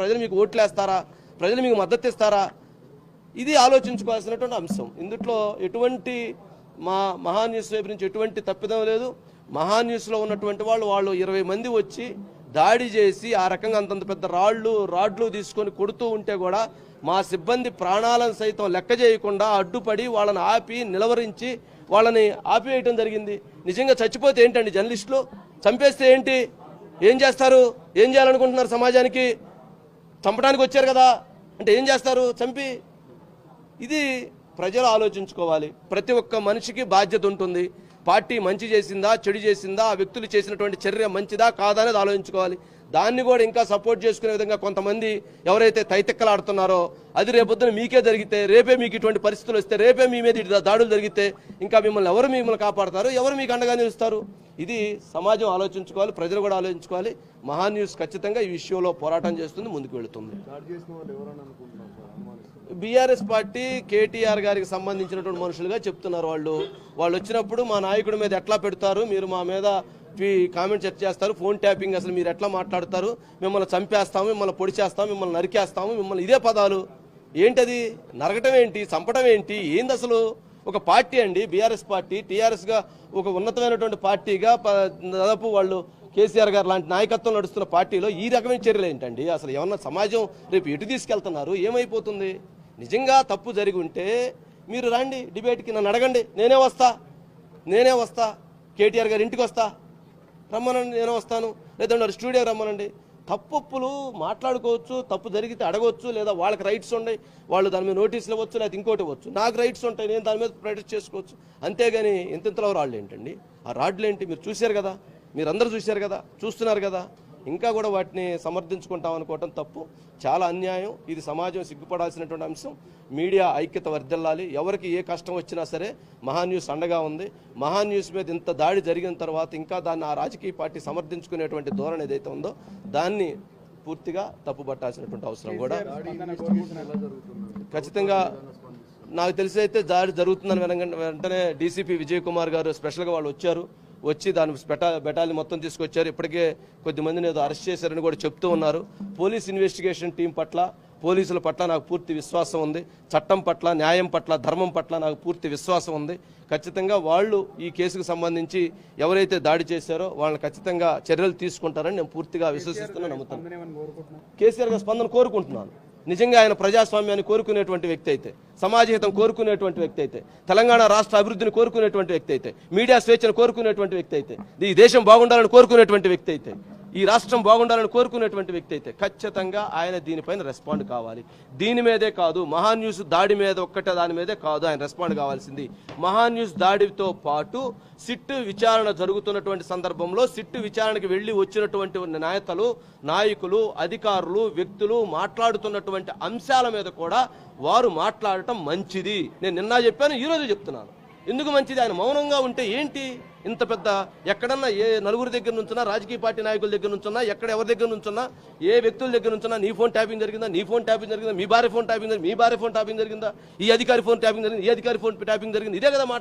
ప్రజలు మీకు ఓట్లేస్తారా? ప్రజలు మీకు మద్దతు ఇస్తారా? ఇది ఆలోచించుకోవాల్సినటువంటి అంశం. ఇందుట్లో ఎటువంటి మా మహాన్యూస్ వైపు నుంచి ఎటువంటి తప్పిదం లేదు. మహాన్యూస్లో ఉన్నటువంటి వాళ్ళు వాళ్ళు ఇరవై మంది వచ్చి దాడి చేసి ఆ రకంగా అంతంత పెద్ద రాళ్ళు రాడ్లు తీసుకొని కొడుతూ ఉంటే కూడా మా సిబ్బంది ప్రాణాలను సైతం లెక్క చేయకుండా అడ్డుపడి వాళ్ళని ఆపి నిలవరించి వాళ్ళని ఆపివేయటం జరిగింది. నిజంగా చచ్చిపోతే ఏంటండి జర్నలిస్టులు? చంపేస్తే ఏంటి? ఏం చేస్తారు? ఏం చేయాలనుకుంటున్నారు సమాజానికి? చంపడానికి వచ్చారు కదా. అంటే ఏం చేస్తారు? చంపి. ఇది ప్రజలు ఆలోచించుకోవాలి. ప్రతి ఒక్క మనిషికి బాధ్యత ఉంటుంది. పార్టీ మంచి చేసిందా చెడు చేసిందా ఆ వ్యక్తులు చేసినటువంటి చర్య మంచిదా కాదా అనేది ఆలోచించుకోవాలి. దాన్ని కూడా ఇంకా సపోర్ట్ చేసుకునే విధంగా కొంతమంది ఎవరైతే తైతెక్కలాడుతున్నారో అది రేపొద్దున మీకే జరిగితే రేపే మీకు ఇటువంటి పరిస్థితులు వస్తే రేపే మీ మీద ఇటు దాడులు జరిగితే ఇంకా మిమ్మల్ని ఎవరు మిమ్మల్ని కాపాడతారు? ఎవరు మీకు అండగా నిలుస్తారు? ఇది సమాజం ఆలోచించుకోవాలి ప్రజలు కూడా ఆలోచించుకోవాలి. మహా న్యూస్ ఖచ్చితంగా ఈ విషయంలో పోరాటం చేస్తుంది ముందుకు వెళుతుంది. బీఆర్ఎస్ పార్టీ కేటీఆర్ గారికి సంబంధించినటువంటి మనుషులుగా చెప్తున్నారు వాళ్ళు. వాళ్ళు వచ్చినప్పుడు మా నాయకుడి మీద ఎట్లా పెడతారు మీరు మా మీద కామెంట్ చర్చ చేస్తారు ఫోన్ ట్యాపింగ్ అసలు మీరు ఎట్లా మాట్లాడతారు మిమ్మల్ని చంపేస్తాము మిమ్మల్ని పొడి చేస్తాము మిమ్మల్ని నరికేస్తాము మిమ్మల్ని ఇదే పదాలు. ఏంటది? నరకటం ఏంటి? చంపడం ఏంటి? ఏంది అసలు? ఒక పార్టీ అండి బీఆర్ఎస్ పార్టీ. టీఆర్ఎస్గా ఒక ఉన్నతమైనటువంటి పార్టీగా దాదాపు వాళ్ళు కేసీఆర్ గారు లాంటి నాయకత్వం నడుస్తున్న పార్టీలో ఈ రకమైన చర్యలు ఏంటండి? అసలు ఏమన్నా సమాజం రేపు ఎటు తీసుకెళ్తున్నారు? ఏమైపోతుంది? నిజంగా తప్పు జరిగి ఉంటే మీరు రండి డిబేట్కి నన్ను అడగండి నేనే వస్తా నేనే వస్తా. కేటీఆర్ గారి ఇంటికి వస్తా. రమ్మనండి నేను వస్తాను. లేదంటే స్టూడియో రమ్మనండి. తప్పులు మాట్లాడుకోవచ్చు తప్పు జరిగితే అడగవచ్చు లేదా వాళ్ళకి రైట్స్ ఉన్నాయి వాళ్ళు దాని మీద నోటీసులు ఇవ్వచ్చు లేదా ఇంకోటి ఇవ్వచ్చు. నాకు రైట్స్ ఉంటాయి నేను దాని మీద ప్రొటెస్ట్ చేసుకోవచ్చు. అంతేగాని ఇంతింతలో రాళ్ళు ఏంటండి? ఆ రాడ్లు ఏంటి మీరు చూశారు కదా? మీరు అందరూ చూశారు కదా? చూస్తున్నారు కదా? ఇంకా కూడా వాటిని సమర్థించుకుంటాం అనుకోవటం తప్పు. చాలా అన్యాయం. ఇది సమాజం సిగ్గుపడాల్సినటువంటి అంశం. మీడియా ఐక్యత వర్ధిల్లాలి ఎవరికి ఏ కష్టం వచ్చినా సరే మహా న్యూస్ అండగా ఉంది. మహా న్యూస్ మీద ఇంత దాడి జరిగిన తర్వాత ఇంకా దాన్ని ఆ రాజకీయ పార్టీ సమర్థించుకునేటువంటి ధోరణి ఏదైతే ఉందో దాన్ని పూర్తిగా తప్పుపట్టాల్సినటువంటి అవసరం కూడా. ఖచ్చితంగా నాకు తెలిసి అయితే దాడి జరుగుతుందని వెనక- వెంటనే డీసీపీ విజయ్ కుమార్ గారు స్పెషల్గా వాళ్ళు వచ్చారు. వచ్చి దాని బెటా బెటాలి మొత్తం తీసుకొచ్చారు. ఇప్పటికే కొద్ది మందిని ఏదో అరెస్ట్ చేశారని కూడా చెప్తూ ఉన్నారు. పోలీస్ ఇన్వెస్టిగేషన్ టీం పట్ల పోలీసుల పట్ల నాకు పూర్తి విశ్వాసం ఉంది. చట్టం పట్ల న్యాయం పట్ల ధర్మం పట్ల నాకు పూర్తి విశ్వాసం ఉంది. ఖచ్చితంగా వాళ్ళు ఈ కేసుకు సంబంధించి ఎవరైతే దాడి చేశారో వాళ్ళని ఖచ్చితంగా చర్యలు తీసుకుంటారని నేను పూర్తిగా విశ్వసిస్తున్నా నమ్ముతాను కేసీఆర్ గారి స్పందన కోరుకుంటున్నాను. నిజంగా ఆయన ప్రజాస్వామ్యాన్ని కోరుకునేటువంటి వ్యక్తి అయితే సమాజహితం కోరుకునేటువంటి వ్యక్తి అయితే తెలంగాణ రాష్ట్ర అభివృద్ధిని కోరుకునేటువంటి వ్యక్తి అయితే మీడియా స్వేచ్ఛను కోరుకునేటువంటి వ్యక్తి అయితే ఈ దేశం బాగుండాలని కోరుకునేటువంటి వ్యక్తి అయితే ఈ రాష్ట్రం బాగుండాలని కోరుకునేటువంటి వ్యక్తి అయితే ఖచ్చితంగా ఆయన దీనిపైన రెస్పాండ్ కావాలి. దీని మీదే కాదు మహా న్యూస్ దాడి మీద ఒక్కటే దాని మీదే కాదు ఆయన రెస్పాండ్ కావాల్సింది. మహా న్యూస్ దాడితో పాటు సిట్ విచారణ జరుగుతున్నటువంటి సందర్భంలో సిట్టు విచారణకి వెళ్ళి వచ్చినటువంటి నేతలు నాయకులు అధికారులు వ్యక్తులు మాట్లాడుతున్నటువంటి అంశాల మీద కూడా వారు మాట్లాడటం మంచిది. నేను నిన్న చెప్పాను ఈరోజు చెప్తున్నాను. ఎందుకు మంచిది? ఆయన మౌనంగా ఉంటే ఏంటి? ఇంత పెద్ద ఎక్కడన్నా ఏ నలుగురి దగ్గర నుంచున్నా రాజకీయ పార్టీ నాయకుల దగ్గర నుంచున్నా ఎక్కడ ఎవరి దగ్గర నుంచున్నా ఏ వ్యక్తుల దగ్గర నుంచున్నా నీ ఫోన్ ట్యాపింగ్ జరిగిందా నీ ఫోన్ ట్యాపింగ్ జరిగిందా మీ భార్య ఫోన్ ట్యాపింగ్ జరిగింది మీ భార్య ఫోన్ ట్యాపింగ్ జరిగిందా ఈ అధికారి ఫోన్ ట్యాపింగ్ జరిగింది ఈ అధికారి ఫోన్ ట్యాపింగ్ జరిగింది ఇదే కదా మాట.